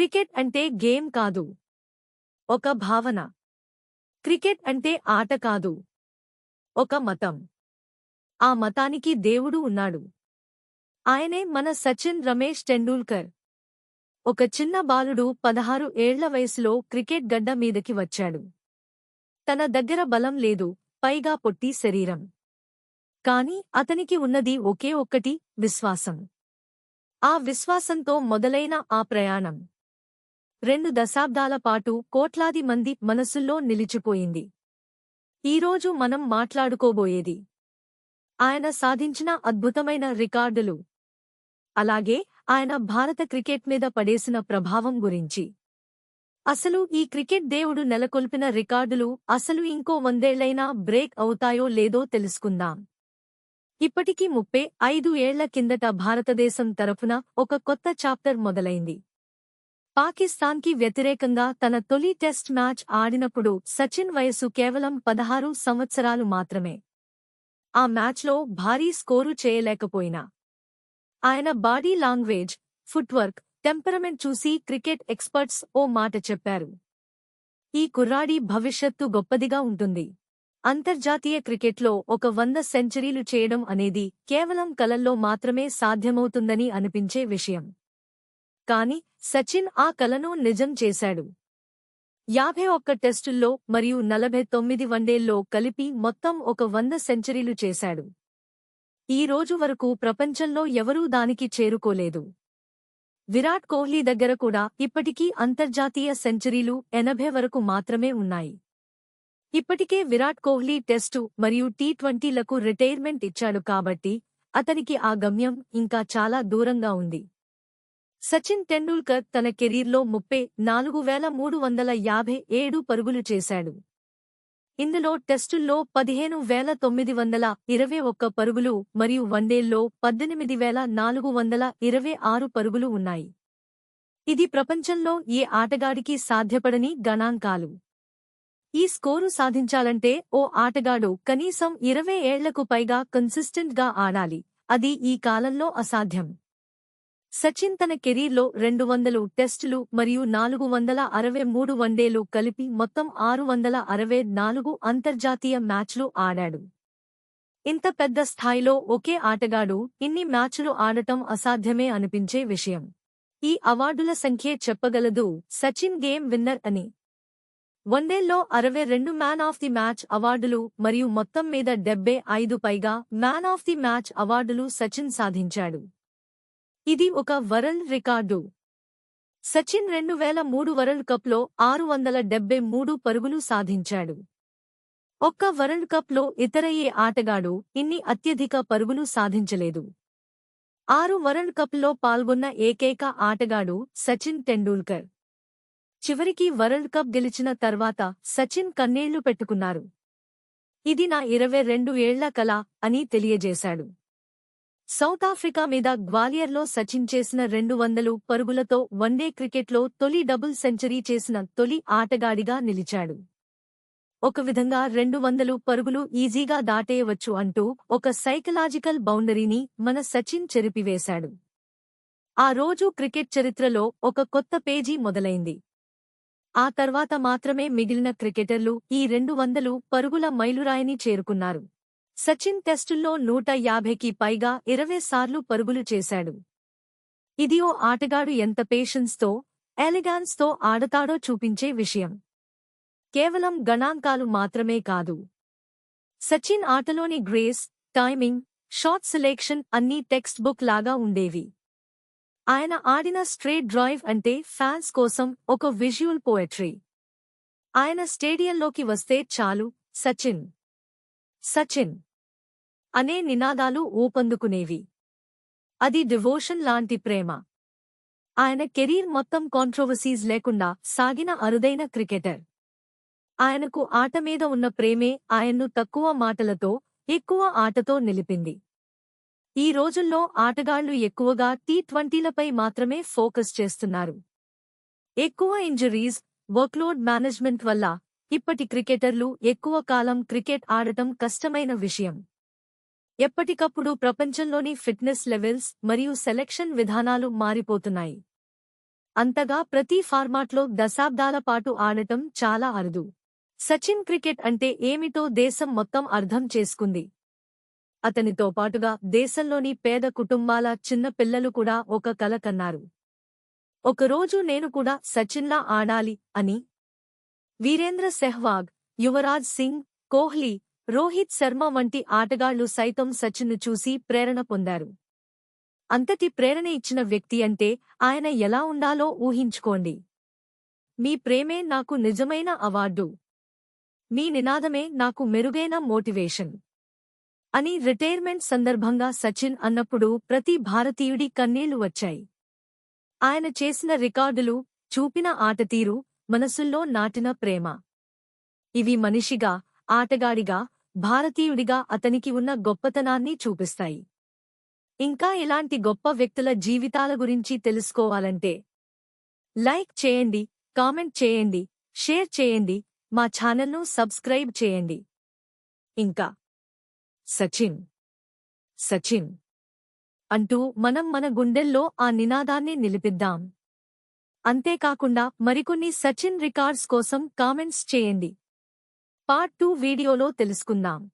Cricket అంటే game కాదు. ఒక భావన. క్రికెట్ అంటే ఆట కాదు. ఒక మతం. ఆ మతానికి దేవుడు ఉన్నాడు. ఆయనే మన సచిన్ రమేష్ టెండూల్కర్. ఒక చిన్న బాలుడు పదహారు ఏళ్ళ వయసులో క్రికెట్ గడ్డ మీదకి వచ్చాడు. తన దగ్గర బలం లేదు పైగా పొట్టి శరీరం. కాని అతనికి ఉన్నది ఒకే ఒక్కటి విశ్వాసం. ఆ విశ్వాసంతో మొదలైన ఆ ప్రయాణం. రెండు దశాబ్దాల పాటు కోట్లాది మంది మనసుల్లో నిలిచిపోయింది. ఈరోజు మనం మాట్లాడుకోబోయేది. ఆయన సాధించిన అద్భుతమైన రికార్డులు. అలాగే ఆయన భారత క్రికెట్ మీద పడేసిన ప్రభావం గురించి. అసలు ఈ క్రికెట్ దేవుడు నెలకొల్పిన రికార్డులు అసలు ఇంకో వందేళ్ళైనా బ్రేక్ అవుతాయో లేదో తెలుసుకుందాం. ఇప్పటికీ ముప్పై ఐదు ఏళ్ళ కిందట భారతదేశం తరఫున ఒక కొత్త చాప్టర్ మొదలైంది. పాకిస్తాన్కి వ్యతిరేకంగా తన తొలి టెస్ట్ మ్యాచ్ ఆడినప్పుడు సచిన్ వయసు కేవలం పదహారు సంవత్సరాలు మాత్రమే. ఆ మ్యాచ్లో భారీ స్కోరు చేయలేకపోయినా. ఆయన బాడీ లాంగ్వేజ్ ఫుట్వర్క్ టెంపరమెంట్ చూసి క్రికెట్ ఎక్స్పర్ట్స్ ఓ మాట చెప్పారు. ఈ కుర్రాడి భవిష్యత్తు గొప్పదిగా ఉంటుంది. అంతర్జాతీయ క్రికెట్లో ఒక వంద సెంచరీలు చేయడం అనేది కేవలం కలల్లో మాత్రమే సాధ్యమవుతుందని అనిపించే విషయం. కాని సచిన్ ఆ కలను నిజం చేశాడు. యాభై ఒక్క టెస్టుల్లో మరియు నలభై తొమ్మిది వన్డేల్లో కలిపి మొత్తం ఒక వంద సెంచరీలు చేశాడు. ఈ రోజు వరకు ప్రపంచంలో ఎవరూ దానికి చేరుకోలేదు. విరాట్ కోహ్లీ దగ్గర కూడా ఇప్పటికీ అంతర్జాతీయ సెంచరీలు ఎనభై వరకు మాత్రమే ఉన్నాయి. ఇప్పటికే విరాట్ కోహ్లీ టెస్టు మరియు టీ ట్వంటీలకు రిటైర్మెంట్ ఇచ్చాడు కాబట్టి అతనికి ఆ గమ్యం ఇంకా చాలా దూరంగా ఉంది. సచిన్ టెండూల్కర్ తన కెరీర్లో ముప్పై నాలుగు వేల మూడు వందల యాభై ఏడు పరుగులు చేశాడు. ఇందులో టెస్టుల్లో పదిహేను వేల తొమ్మిది వందల ఇరవై ఒక్క పరుగులు మరియు వన్డేల్లో పద్దెనిమిది వేల నాలుగు వందల ఇరవై ఆరు పరుగులు ఉన్నాయి. ఇది ప్రపంచంలో ఏ ఆటగాడికి సాధ్యపడని గణాంకాలు. ఈ స్కోరు సాధించాలంటే ఓ ఆటగాడు కనీసం ఇరవై ఏళ్ళకు పైగా కన్సిస్టెంట్గా ఆడాలి. అది ఈ కాలంలో అసాధ్యం. సచిన్ తన కెరీర్లో రెండు వందలు టెస్టులు మరియు నాలుగు వందల అరవై మూడు వన్డేలు కలిపి మొత్తం ఆరు వందల అరవై నాలుగు అంతర్జాతీయ మ్యాచ్లు ఆడాడు. ఇంత పెద్ద స్థాయిలో ఒకే ఆటగాడు ఇన్ని మ్యాచ్లు ఆడటం అసాధ్యమే అనిపించే విషయం. ఈ అవార్డుల సంఖ్యే చెప్పగలదు సచిన్ గేమ్ విన్నర్ అని. వన్డేల్లో అరవై రెండు మ్యాన్ ఆఫ్ ది మ్యాచ్ అవార్డులు మరియు మొత్తం మీద డెబ్బై ఐదు పైగా మ్యాన్ ఆఫ్ ది మ్యాచ్ అవార్డులు సచిన్ సాధించాడు. ఇది ఒక వరల్డ్ రికార్డు. సచిన్ రెండు వేల మూడు వరల్డ్ కప్లో ఆరు వందల డెబ్బై మూడు పరుగులు సాధించాడు. ఒక్క వరల్డ్ కప్లో ఇతర ఏ ఆటగాడు ఇన్ని అత్యధిక పరుగులు సాధించలేదు. ఆరు వరల్డ్ కప్లో పాల్గొన్న ఏకైక ఆటగాడు సచిన్ టెండూల్కర్. చివరికి వరల్డ్ కప్ గెలిచిన తర్వాత సచిన్ కన్నీళ్ళు పెట్టుకున్నారు. ఇది నా ఇరవై రెండు ఏళ్ళ కల అని తెలియజేశాడు. సౌత్ ఆఫ్రికా మీద గ్వాలియర్లో సచిన్ చేసిన రెండు వందలు పరుగులతో వన్డే క్రికెట్లో తొలి డబుల్ సెంచరీ చేసిన తొలి ఆటగాడిగా నిలిచాడు. ఒక విధంగా రెండు వందలు పరుగులు ఈజీగా దాటేయవచ్చు అంటూ ఒక సైకలాజికల్ బౌండరీని మన సచిన్ చెరిపివేశాడు. ఆ రోజు క్రికెట్ చరిత్రలో ఒక కొత్త పేజీ మొదలైంది. ఆ తర్వాత మాత్రమే మిగిలిన క్రికెటర్లు ఈ రెండు వందలు పరుగుల మైలురాయిని చేరుకున్నారు. సచిన్ టెస్టుల్లో నూట యాభైకి పైగా ఇరవై సార్లు పరుగులు చేశాడు. ఇది ఓ ఆటగాడు ఎంత పేషెన్స్తో ఎలిగాన్స్తో ఆడతాడో చూపించే విషయం. కేవలం గణాంకాలు మాత్రమే కాదు. సచిన్ ఆటలోని గ్రేస్ టైమింగ్ షాట్ సెలెక్షన్ అన్నీ టెక్స్ట్ బుక్ లాగా ఉండేవి. ఆయన ఆడిన స్ట్రేట్ డ్రైవ్ అంటే ఫ్యాన్స్ కోసం ఒక విజువల్ పోయట్రీ. ఆయన స్టేడియంలోకి వస్తే చాలు సచిన్. సచిన్. అనే నినాదాలు ఊపందుకునేవి. అది డివోషన్ లాంటి ప్రేమ. ఆయన కెరీర్ మొత్తం కాంట్రోవర్సీస్ లేకుండా సాగిన అరుదైన క్రికెటర్. ఆయనకు ఆట మీద ఉన్న ప్రేమే ఆయన్ను తక్కువ మాటలతో ఎక్కువ ఆటతో నిలిపింది. ఈ రోజుల్లో ఆటగాళ్ళు ఎక్కువగా టీ ట్వంటీలపై మాత్రమే ఫోకస్ చేస్తున్నారు. ఎక్కువ ఇంజరీస్ వర్క్లోడ్ మేనేజ్మెంట్ వల్ల ఇప్పటి క్రికెటర్లు ఎక్కువ కాలం క్రికెట్ ఆడటం కష్టమైన విషయం. ఎప్పటికప్పుడు ప్రపంచంలోని ఫిట్నెస్ లెవెల్స్ మరియు సెలెక్షన్ విధానాలు మారిపోతున్నాయి. అంతగా ప్రతి ఫార్మాట్లో దశాబ్దాల పాటు ఆడటం చాలా అరుదు. సచిన్ క్రికెట్ అంటే ఏమిటో దేశం మొత్తం అర్థం చేసుకుంది. అతనితో పాటుగా దేశంలోని పేద కుటుంబాల చిన్న పిల్లలు కూడా ఒక కల కన్నారు. ఒకరోజు నేను కూడా సచిన్లా ఆడాలి అని. వీరేంద్ర సెహ్వాగ్ యువరాజ్ సింగ్ కోహ్లీ రోహిత్ శర్మ వంటి ఆటగాళ్ళు సైతం సచిన్ను చూసి ప్రేరణ పొందారు. అంతటి ప్రేరణ ఇచ్చిన వ్యక్తి అంటే ఆయన ఎలా ఉండాలో ఊహించుకోండి. మీ ప్రేమే నాకు నిజమైన అవార్డు. మీ నినాదమే నాకు మెరుగైన మోటివేషన్ అని రిటైర్మెంట్ సందర్భంగా సచిన్ అన్నప్పుడు ప్రతి భారతీయుడి కన్నీళ్ళు వచ్చాయి. ఆయన చేసిన రికార్డులు చూపిన ఆటతీరు మనసుల్లో నాటిన ప్రేమ. ఇవి మనిషిగా ఆటగాడిగా భారతీయుడిగా అతనికి ఉన్న గొప్పతనాన్ని చూపిస్తాయి. ఇంకా ఇలాంటి గొప్ప వ్యక్తుల జీవితాల గురించి తెలుసుకోవాలంటే లైక్ చేయండి కామెంట్ చేయండి షేర్ చేయండి మా ఛానల్ను సబ్స్క్రైబ్ చేయండి. ఇంకా సచిన్ సచిన్ అంటూ మనం మన గుండెల్లో ఆ నినాదాన్ని నిలిపిద్దాం. అంతేకాకుండా మరికొన్ని సచిన్ రికార్డ్స్ కోసం కామెంట్స్ చేయండి. పార్ట్ టూ వీడియోలో తెలుసుకుందాం.